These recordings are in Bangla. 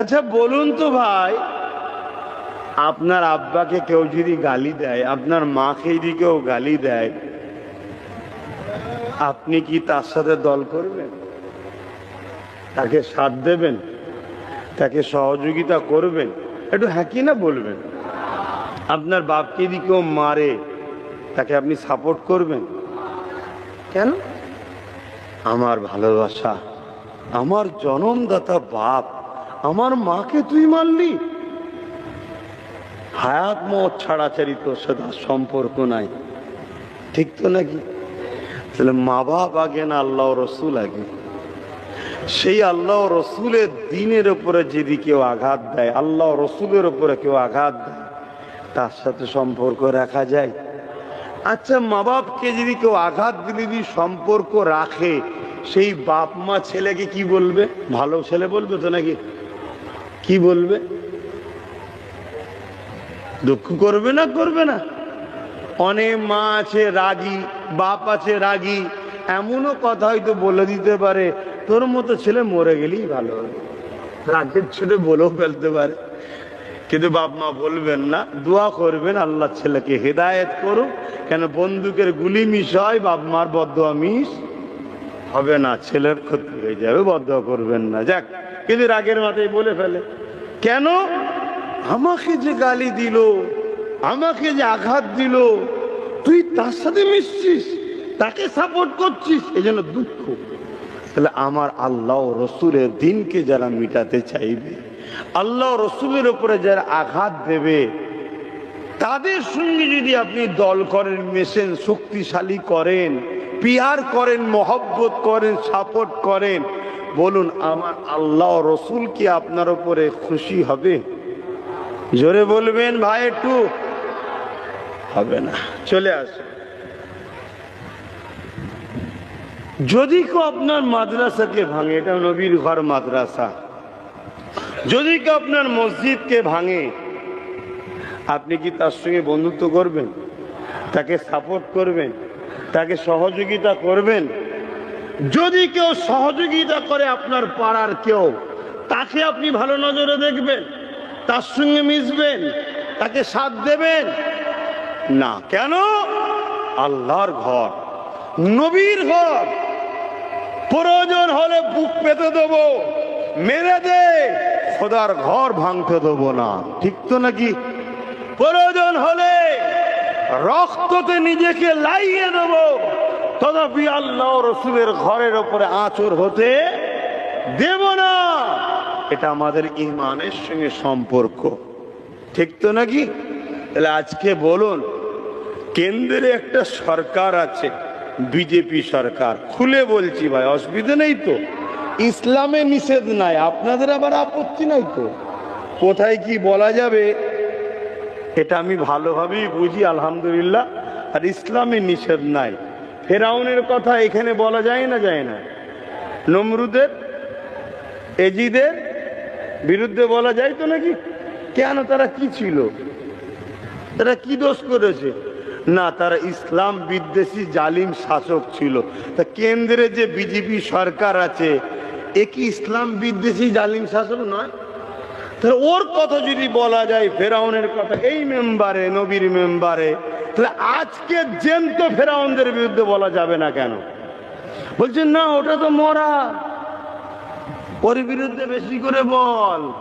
আচ্ছা বলুন তো ভাই আপনার আব্বাকে কেউ যদি গালি দেয় আপনার মাকে যদি কেউ গালি দেয় আপনি কি তার সাথে দল করবেন? তাকে সাথ দেবেন? তাকে সহযোগিতা করবেন? একটু হ্যাঁ কি না বলবেন? আপনার বাপকে যদি কেউ মারে তাকে আপনি সাপোর্ট করবেন? কেন? আমার ভালোবাসা আমার জনমদাতা বাপ আমার মাকে তুই মারলি? হায়াত মত ছাড়াছাড়ি তোর সাথে সম্পর্ক নাই। ঠিক তো নাকি? তাহলে মা বাপ আগে না আল্লাহ রসুল আগে। সেই আল্লাহ রসুলের দিনের উপরে যদি কেউ আঘাত দেয়, আল্লাহ রসুলের উপরে কেউ আঘাত দেয়, তার সাথে সম্পর্ক রাখা যায়। আচ্ছা মা বাপকে যদি কেউ আঘাত দিলে যদি সম্পর্ক রাখে, সেই বাপ মা ছেলেকে কি বলবে? ভালো ছেলে বলবে তো নাকি? কি বলবে? দুঃখ করবে না করবে না? অনেক মা আছে রাগী, বাপ আছে রাগী, এমনও কথা হয়তো বলে দিতে পারে, তোর মতো ছেলে মরে গেলেই ভালো হবে। রাগের ছেলে বলেও ফেলতে পারে। কিন্তু বাপ মা বলবেন না, দোয়া করবেন আল্লাহ ছেলেকে হেদায়েত করুক, কেন বন্দুকের গুলি মিস হয়, বাপ মার বদয়া মিস হবে না, ছেলের ক্ষতি হয়ে যাবে, বদয়া করবেন না। যাক কিন্তু রাগের মাথায় বলে ফেলে। কেন? আমাকে যে গালি দিল, আমাকে যে আঘাত দিল, তুই তার সাথে মিশছিস, তাকে সাপোর্ট করছিস, এই জন্য দুঃখ। তাহলে আমার আল্লাহ রসুলের দিনকে যারা মিটাতে চাইবে, আল্লাহ রসুলের উপরে যারা আঘাত দেবে, তাদের সঙ্গে যদি আপনি দল করেন, মেশেন, শক্তিশালী করেন, পিয়ার করেন, মহব্বত করেন সাপোর্ট করেন বলুন, আমার আল্লাহ রসুল কি আপনার উপরে খুশি হবে? জোরে বলবেন, ভাই, একটু। হবে না, চলে আসে। যদি কেউ আপনার মাদ্রাসাকে ভাঙে, এটা নবীর ঘর মাদ্রাসা। যদি কেউ আপনার মসজিদকে ভাঙে, আপনি কি তার সঙ্গে বন্ধুত্ব করবেন? তাকে সাপোর্ট করবেন? তাকে সহযোগিতা করবেন? যদি কেউ সহযোগিতা করে আপনার পাড়ার কেউ, তাকে আপনি ভালো নজরে দেখবেন, তার সঙ্গে মিশবেন, তাকে সাথ দেবেন। না, কেন? আল্লাহর ঘর, নবীর ঘর। প্রয়োজন হলে বুক পেতে দেবো, মেরে দে, খোদার ঘর ভাঙতে দেবো না। ঠিক তো নাকি? প্রয়োজন হলে রক্ততে নিজেকে লাইয়ে দেব। তথাপি আল্লাহ রসুলের ঘরের ওপরে আঁচড় হতে দেব না। এটা আমাদের ইমানের সঙ্গে সম্পর্ক। ঠিক তো নাকি? তাহলে আজকে বলুন, কেন্দ্রে একটা সরকার আছে, বিজেপি সরকার। খুলে বলছি ভাই, অসুবিধা নেই তো? ইসলামে নিষেধ নাই, আপনাদের আবার আপত্তি নাই তো? কোথায় কি বলা যাবে? এটা আমি ভালোভাবেই বুঝি, আলহামদুলিল্লাহ। আর ইসলামে নিষেধ নাই। ফেরাউনের কথা এখানে বলা যায় না যায় না। নমরুদের, এজিদের বিরুদ্ধে বলা যায় তো নাকি? কেন তারা কি ছিল? তারা কি দোষ করেছে? না, তারা ইসলাম বিদ্বেষী, জালিম শাসক ছিল। তা কেন্দ্রে যে বিজেপি সরকার আছে, এ কি ইসলাম বিদ্বেষী, জালিম শাসক নয়? তাহলে ওর কথা যদি বলা যায়, ফেরাউনের কথা, এই মেম্বারে, নবীর মেম্বারে তাহলে আজকে জেন্ত ফেরাউনদের বিরুদ্ধে বলা যাবে না কেন? বলছেন না ওটা তো মরা। ওর বিরুদ্ধে বেশি করে বল।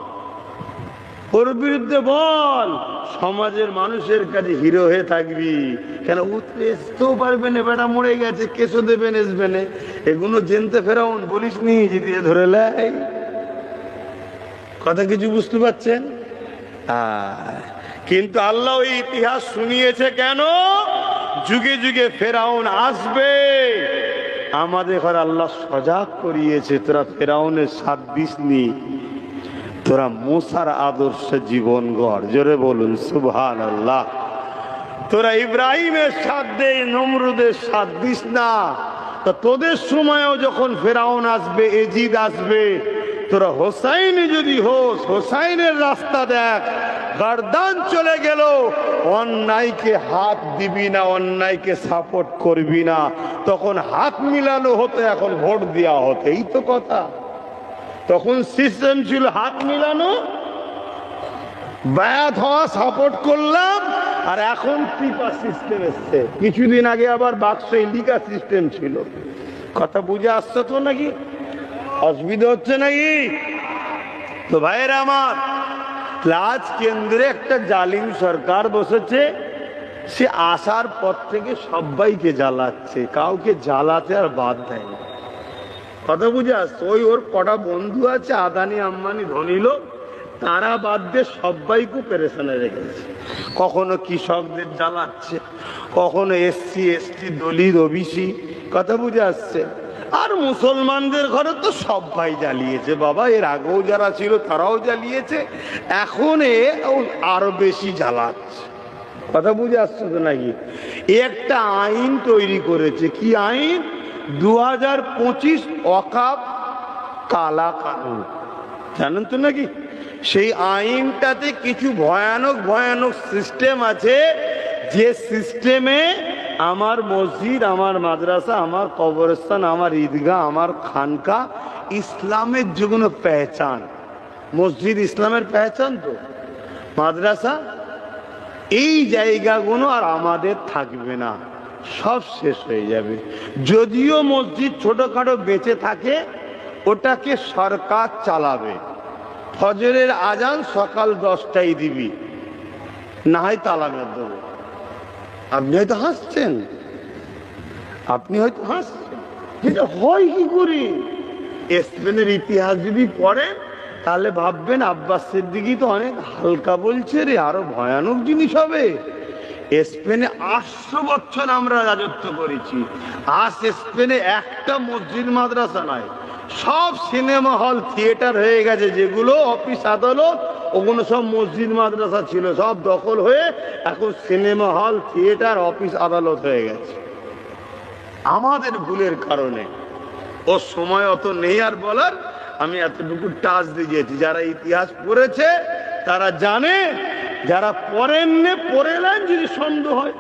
ওর বিরুদ্ধে বল। সমাজের মানুষের কাছে হিরো হয়ে থাকবি। কেন উঠতে আসতেও পারবে না বেটা মরে গেছে কেসো দেবেন আসবে না। এগুলো জেনতে ফেরাউন বলিস নি যদি ধরে লাই। কথা কিছু বুঝতে পারছেন? আহ, কিন্তু আল্লাহ ওই ইতিহাস শুনিয়েছে কেন? যুগে যুগে ফেরাউন আসবে। আমাদের ঘর আল্লাহ সজাগ করিয়েছে, তোরা ফেরাউনের সাত দিস নি তোরা মোসার আদর্শ জীবন গড়। জোরে বলুন সুবহান আল্লাহ তোরা ইব্রাহিমের সাথ দে, নমরুদের সাথ দিস না। তা তোদের সময়ও যখন ফেরাউন আসবে, এজিদ আসবে, তোরা হোসাইনে যদি হোস, হোসাইনের রাস্তা দেখ। গার্দান চলে গেল। অন্যায়কে হাত দিবি না, অন্যায়কে সাপোর্ট করবি না। তখন হাত মিলানো হতো, এখন ভোট দেওয়া হতো এই তো কথা। তখন সিস্টেম ছিল হাত মিলানো ব্যাথ হওয়া, সাপোর্ট করলাম, আর এখন টিপা সিস্টেম এসছে। কিছুদিন আগে আবার বাক্স লিখা সিস্টেম ছিল। কথা বুঝে আসছে তো নাকি? অসুবিধা হচ্ছে নাকি? তো ভাইয়েরা আমার আজ কেন্দ্রে একটা জালিম সরকার বসেছে, সে আসার পর থেকে সবাইকে জ্বালাচ্ছে, কাউকে জ্বালাতে আর বাদ দেয় না। কথা বুঝে আসছে? ওই ওর কটা বন্ধু আছে, আদানি, আম্বানি, ধনী লোক, তারা বাদ দিয়ে সবাইকে পেরেশানে রেখেছে কখনো কৃষকদের জ্বালাচ্ছে, কখনো এসসি, এসটি, দলিত, ওবিসি, কথা বুঝে আসছে। আর মুসলমানদের ঘরে তো সবাই জ্বালিয়েছে। বাবা, এর আগেও যারা ছিল তারাও জ্বালিয়েছে। এখন এ আরও বেশি জ্বালাচ্ছে। কথা বুঝে আসছে তো নাকি? একটা আইন তৈরি করেছে। কি আইন? দু হাজার পঁচিশ অকাপ কালা কানুন। জানেন তো নাকি? সেই আইনটাতে কিছু ভয়ানক ভয়ানক সিস্টেম আছে। যে সিস্টেমে আমার মসজিদ, আমার মাদ্রাসা, আমার কবরস্থান, আমার ঈদগাহ, আমার খানকা ইসলামের যে কোনো পেহচান। মসজিদ ইসলামের পেহচান তো? মাদ্রাসা? এই জায়গাগুলো আর আমাদের থাকবে না। সব শেষ হয়ে যাবে। যদিও মসজিদ ছোটখাটো বেঁচে থাকে, ওটাকে সরকার চালাবে। ফজরের আজান সকাল দশটায় দিবি। না হয় তালা দেবো। আপনি হয়তো হাসছেন। আপনি হয়তো হাসছেন। এটা হয় কি করে? স্পেনের ইতিহাস যদি পড়েন, তাহলে ভাববেন আব্বাস সিদ্দিকি তো অনেক হালকা বলছে রে, আরও ভয়ানক জিনিস হবে। স্পেনে আটশো বছর আমরা রাজত্ব করেছি। আজ স্পেনে একটা মসজিদ মাদ্রাসা নয়, সব সিনেমা হল, থিয়েটার হয়ে গেছে, যেগুলো অফিস আদালত ওগুলো সব মসজিদ, মাদ্রাসা ছিল, সব দখল হয়ে এখন সিনেমা হল, থিয়েটার, অফিস আদালত হয়ে গেছে। আমাদের ভুলের কারণে। ও সময় অত নেই আর বলার, আমি এতটুকু টাচ গিয়েছি যারা ইতিহাস পড়েছে, তারা জানে, যারা পড়েন পড়ে নেন যদি সন্দেহ হয়।